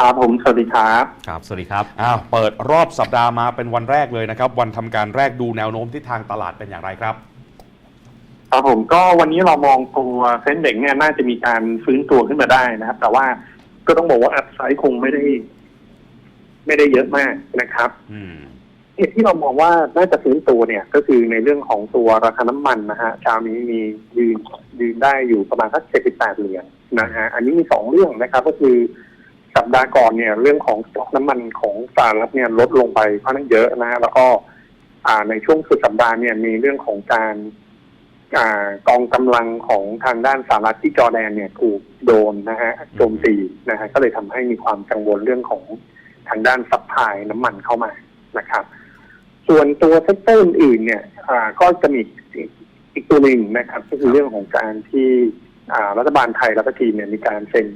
ครับผมสวัสดีครับ ครับ สวัสดีครับอ้าวเปิดรอบสัปดาห์มาเป็นวันแรกเลยนะครับ วันทำการแรกดูแนวโน้มทิศทางตลาดเป็นอย่างไรครับ ครับผมก็วันนี้เรามองตัวเซ็นเด็กเนี่ยน่าจะมีการฟื้นตัวขึ้นมาได้นะครับ แต่ว่าก็ต้องบอกว่าอัพไซด์คงไม่ได้ ไม่ได้เยอะมากนะครับ อืมเหตุที่เรามองว่าน่าจะฟื้นตัวเนี่ย ก็คือในเรื่องของตัวราคาน้ำมันนะฮะเช้านี้มียืนยืนได้อยู่ประมาณสัก78เหรียญนะฮะอันนี้มีสองเรื่องนะครับ ก็คือ สัปดาห์ก่อนเนี่ย เรื่องของสต็อกน้ำมันของสหรัฐเนี่ยลดลงไปค่อนข้างเยอะนะฮะแล้วก็ อ่าในช่วงสุดสัปดาห์เนี่ยมีเรื่องของการอ่ากองกำลังของทางด้านสหรัฐที่จอแดนเนี่ยถูกโดนนะฮะโจมตีนะฮะก็เลยทำให้มีความกังวลเรื่องของทางด้านซัพพลายน้ำมันเข้ามานะครับ ส่วนตัวเซกเตอร์อื่นเนี่ย อ่าก็จะมีอีกตัวหนึ่งนะครับ ก็คือเรื่องของการที่อ่ารัฐบาลไทยและก็จีนเนี่ยมีการเซ็น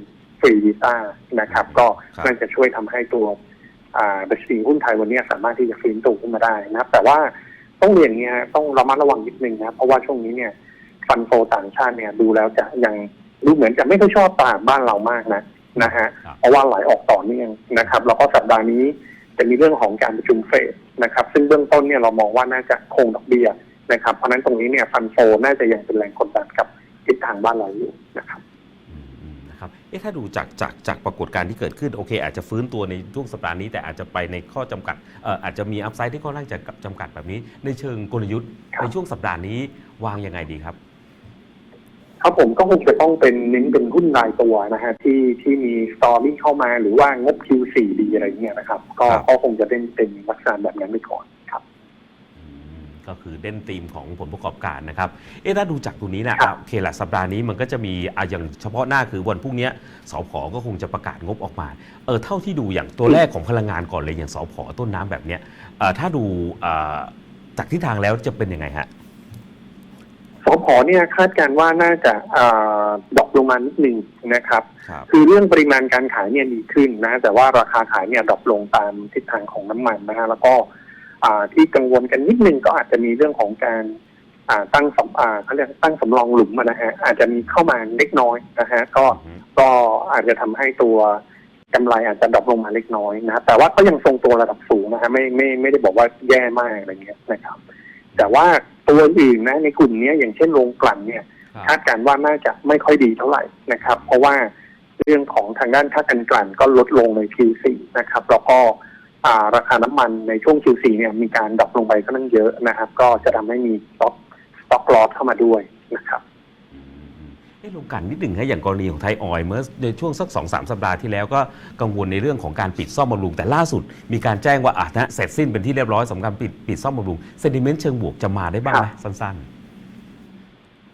รีวีซ่านะครับ ก็ครับน่าจะช่วยทำให้ตัวอ่าดัชนีหุ้นไทยวันนี้สามารถที่จะฟื้นตัวขึ้นมาได้นะครับ แต่ว่าต้องเรียนอย่างเงี้ยฮะต้องระมัดระวังนิดนึงนะเพราะว่าช่วงนี้เนี่ยฟันโฟต่างชาติเนี่ยดูแล้วจะยังดูเหมือนจะไม่ค่อยชอบตลาดบ้านเรามากนะนะฮะครับเพราะว่าไหลออกต่อเนื่องนะครับ แล้วก็สัปดาห์นี้จะมีเรื่องของการประชุมเฟดนะครับ ซึ่งเบื้องต้นเนี่ยเรามองว่าน่าจะคงดอกเบี้ยนะครับ เพราะฉะนั้นตรงนี้เนี่ยฟันโฟน่าจะยังเป็นแรงกดดันกับทิศทางบ้านเราอยู่นะครับอืมอืม นะครับเอ๊ะถ้าดูจากจากจากปรากฏการณ์ที่เกิดขึ้นโอเค อาจจะฟื้นตัวในช่วงสัปดาห์นี้แต่อาจจะไปในข้อจำกัดเอ่ออาจจะมีอัพไซด์ที่ค่อนข้างจะจำกัดแบบนี้ ในเชิงกลยุทธ์ครับในช่วงสัปดาห์นี้วางยังไงดีครับ ครับผมก็คงจะต้องเป็นเน้นเป็นหุ้นรายตัวนะฮะที่ที่มีสตอรี่เข้ามาหรือว่างบ Q4 ดีอะไรเงี้ยนะครับ ก็ครับก็คงจะเป็นเป็นลักษณะแบบนั้นไปก่อนครับอืม ก็คือเด่นธีมของผลประกอบการนะครับ เอ๊ะถ้าดูจากตัวนี้นะครับโอเคละสัปดาห์นี้มันก็จะมีอะอย่างเฉพาะหน้าคือวันพรุ่งเนี้ยสพก็คงจะประกาศงบออกมาเออเท่าที่ดูอย่างตัวแรกของพลังงานก่อนเลยอย่างสพต้นน้ำแบบเนี้ยเอ่อถ้าดูเอ่อจากทิศทางแล้วจะเป็นยังไงฮะสพเนี่ยคาดการณ์ว่าน่าจะอ่าดรอปลงมานิดนึงนะครับครับ คือเรื่องปริมาณการขายเนี่ยดีขึ้นนะ แต่ว่าราคาขายเนี่ยดรอปลงตามทิศทางของน้ำมันนะฮะแล้วก็อ่า ที่กังวลกันนิดนึงก็อาจจะมีเรื่องของการอ่าตั้งสำอ่าเขาเรียกตั้งสำรองหลุมอะนะฮะอาจจะมีเข้ามาเล็กน้อยนะฮะก็อืมก็อาจจะทำให้ตัวกำไรอาจจะดรอปลงมาเล็กน้อยนะแต่ว่าก็ยังทรงตัวระดับสูงนะฮะไม่ไม่ไม่ได้บอกว่าแย่มากอะไรเงี้ยนะครับ แต่ว่าตัวอื่นนะในกลุ่มเนี้ยอย่างเช่นโรงกลั่นเนี่ยคาดการณ์ว่าน่าจะไม่ค่อยดีเท่าไหร่นะครับ เพราะว่าเรื่องของทางด้านค่ากันกลั่นก็ลดลงใน Q4 นะครับแล้วก็อ่า ราคาน้ำมันในช่วง Q4 เนี่ยมีการดรอปลงไปค่อนข้างเยอะนะครับ ก็จะทำให้มีสต็อกสต็อกลอสเข้ามาด้วยนะครับอืมเอ๊ะลงกันนิดหนึ่งฮะอย่างกรณีของไทยออยล์เมื่อในช่วงสักสองสามสัปดาห์ที่แล้วก็กังวลในเรื่องของการปิดซ่อมบำรุง แต่ล่าสุด มีการแจ้งว่าอะนะเสร็จสิ้นเป็นที่เรียบร้อยสำหรับการปิดปิดซ่อมบำรุงเซนติเมนต์เชิงบวกจะมาได้บ้างไหมสั้น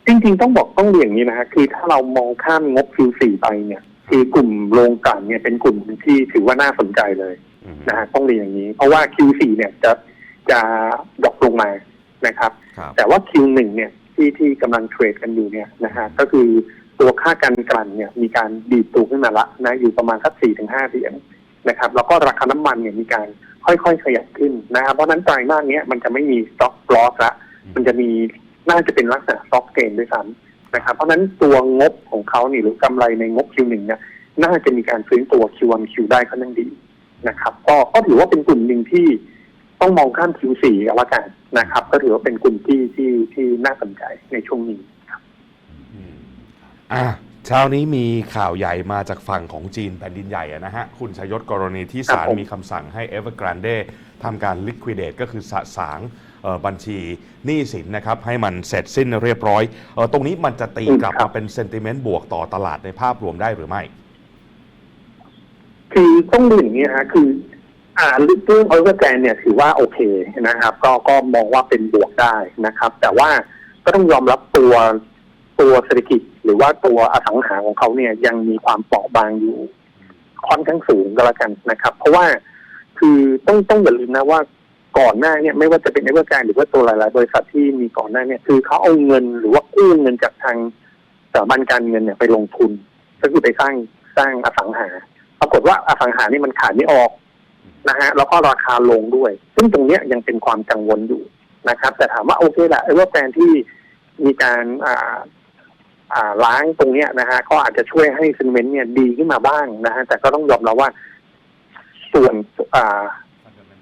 จริงๆ ต้องบอกต้องเรียนอย่างนี้นะฮะคือถ้าเรามองข้ามงบ Q4 ไปเนี่ยคือกลุ่มโรงกลั่นเนี่ยเป็นกลุ่มที่ถือว่าน่าสนใจเลยๆอืม นะฮะต้องเรียนอย่างนี้ เพราะว่า Q4 เนี่ยจะจะดรอปลงมานะครับครับ แต่ว่า Q1 เนี่ยที่ที่กำลังเทรดกันอยู่เนี่ยนะฮะก็คือตัวค่าการกลั่นเนี่ยมีการดีดตัวขึ้นมาละนะอยู่ประมาณสักสี่ถึงห้าเหรียญนะครับ แล้วก็ราคาน้ำมันเนี่ยมีการค่อยๆขยับขึ้นนะครับเพราะฉะนั้นไตรมาสเนี้ยมันจะไม่มีสต็อกลอสละมันจะมีน่าจะเป็นลักษณะสต็อกเกนด้วยซ้ำนะครับ เพราะฉะนั้นตัวงบของเขานี่หรือกำไรในงบ Q1 เนี่ยน่าจะมีการฟื้นตัว Q1 Q ได้ค่อนข้างดี นะครับ ก็ก็ถือว่าเป็นกลุ่มหนึ่งที่ต้องมองข้าม Q4 เอาละกันนะครับ ก็ถือว่าเป็นกลุ่มที่ที่ที่น่าสนใจในช่วงนี้อืมอะเช้านี้มีข่าวใหญ่มาจากฝั่งของจีนแผ่นดินใหญ่อะนะฮะ คุณชยศกรณีที่ศาลครับผมมีคำสั่งให้ Evergrande ทำการ liquidate ก็คือสะสางเอ่อบัญชีหนี้สินนะครับ ให้มันเสร็จสิ้นเรียบร้อยเออตรงนี้มันจะตีกลับมาเป็นเซนติเมนต์บวกต่อตลาดในภาพรวมได้หรือไม่ คือต้องเรียนอย่างนี้ฮะคือ อ่าเรื่องออเวอร์แกนเนี่ยถือว่าโอเคนะครับ ก็ก็มองว่าเป็นบวกได้นะครับ แต่ว่าก็ต้องยอมรับตัวตัวเศรษฐกิจหรือว่าตัวอสังหาของเขาเนี่ยยังมีความเปราะบางอยู่ค่อนข้างสูงก็แล้วกันนะครับ เพราะว่าคือต้องต้องอย่าลืมนะว่าก่อนหน้าเนี่ยไม่ว่าจะเป็นเอเวอร์แกนหรือว่าตัวหลาย ๆ บริษัทที่มีก่อนหน้าเนี่ยคือเขาเอาเงินหรือว่ากู้เงินจากทางสถาบันการเงินเนี่ยไปลงทุนก็คือไปสร้างสร้างอสังหา ปรากฏว่าอสังหานี่มันขายไม่ออกนะฮะแล้วก็ราคาลงด้วย ซึ่งตรงเนี้ยยังเป็นความกังวลอยู่นะครับ แต่ถามว่าโอเคแหละไอ้ว่าแปลนที่มีการอ่าอ่าล้างตรงเนี้ยนะฮะก็อาจจะช่วยให้ซินเมนต์เนี่ยดีขึ้นมาบ้างนะฮะแต่ก็ต้องยอมรับว่า ส่วนอ่า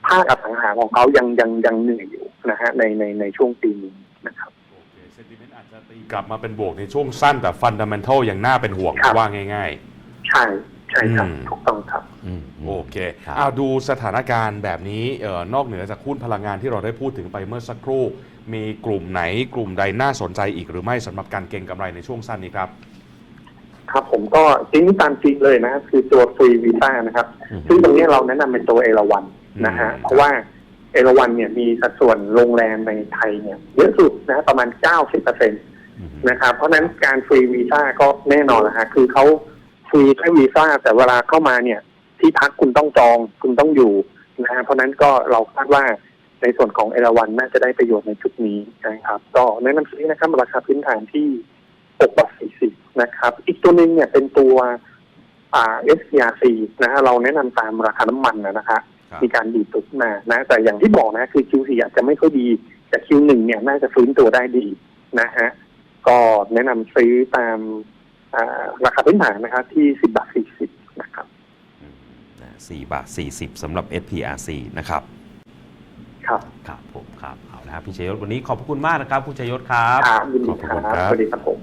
ภาคอสังหาของเขายังยังยังเหนื่อยอยู่นะฮะในในในช่วงปีนี้นะครับโอเคเซนติเมนต์อาจจะตีกลับมาเป็นบวกในช่วงสั้นแต่ฟันดัมเ n นทัลยังน่าเป็นห่วงครับว่าง่ายใช่ ใช่ครับ อืม ถูกต้องครับ อืมๆโอเคครับ เอาดูสถานการณ์แบบนี้เออนอกเหนือจากหุ้นพลังงานที่เราได้พูดถึงไปเมื่อสักครู่ มีกลุ่มไหนกลุ่มใดน่าสนใจอีกหรือไม่สำหรับการเก็งกำไรในช่วงสั้นนี้ครับ ครับผมก็จริงตามจริงเลยนะคือตัวฟรีวีซ่านะครับ อืม ซึ่งตรงนี้เราแนะนำเป็นตัวเอราวันนะฮะอืม เพราะว่าเอราวันเนี่ยมีสัดส่วนโรงแรมในไทยเนี่ยเยอะสุดนะฮะประมาณ 90เปอร์เซ็นตอืมนะครับเพราะฉะนั้นการฟรีวีซ่าก็แน่นอนนะฮะคือเขา ฟรีแค่วีซ่าแต่เวลาเข้ามาเนี่ย ที่พักคุณต้องจองคุณต้องอยู่นะฮะเพราะฉะนั้นก็เราคาดว่าในส่วนของเอราวันน่าจะได้ประโยชน์ในจุดนี้นะครับ ก็แนะนำซื้อนะครับราคาพื้นฐานที่6บาท40 นะครับ อีกตัวหนึงเนี่ยเป็นตัวอ่า SCRC นะฮะเราแนะนำตามราคาน้ำมันนะนะคะครับมีการดีดตัวขึ้นมานะ แต่อย่างที่บอกนะคือ Q4 อาจจะไม่ค่อยดี แต่ Q1 เนี่ยน่าจะฟื้นตัวได้ดีนะฮะก็แนะนำซื้อตามอ่า ราคาพื้นฐานนะครับที่ 10 บาท 40 นะครับ4บาท 40สำหรับ SPRC นะครับครับครับผมครับเอาละครับพี่ชัยยศวันนี้ขอบพระคุณมากนะครับคุณชัยยศครับ ครับยินดีขอบคคุณรับครับสวัสดีครับผม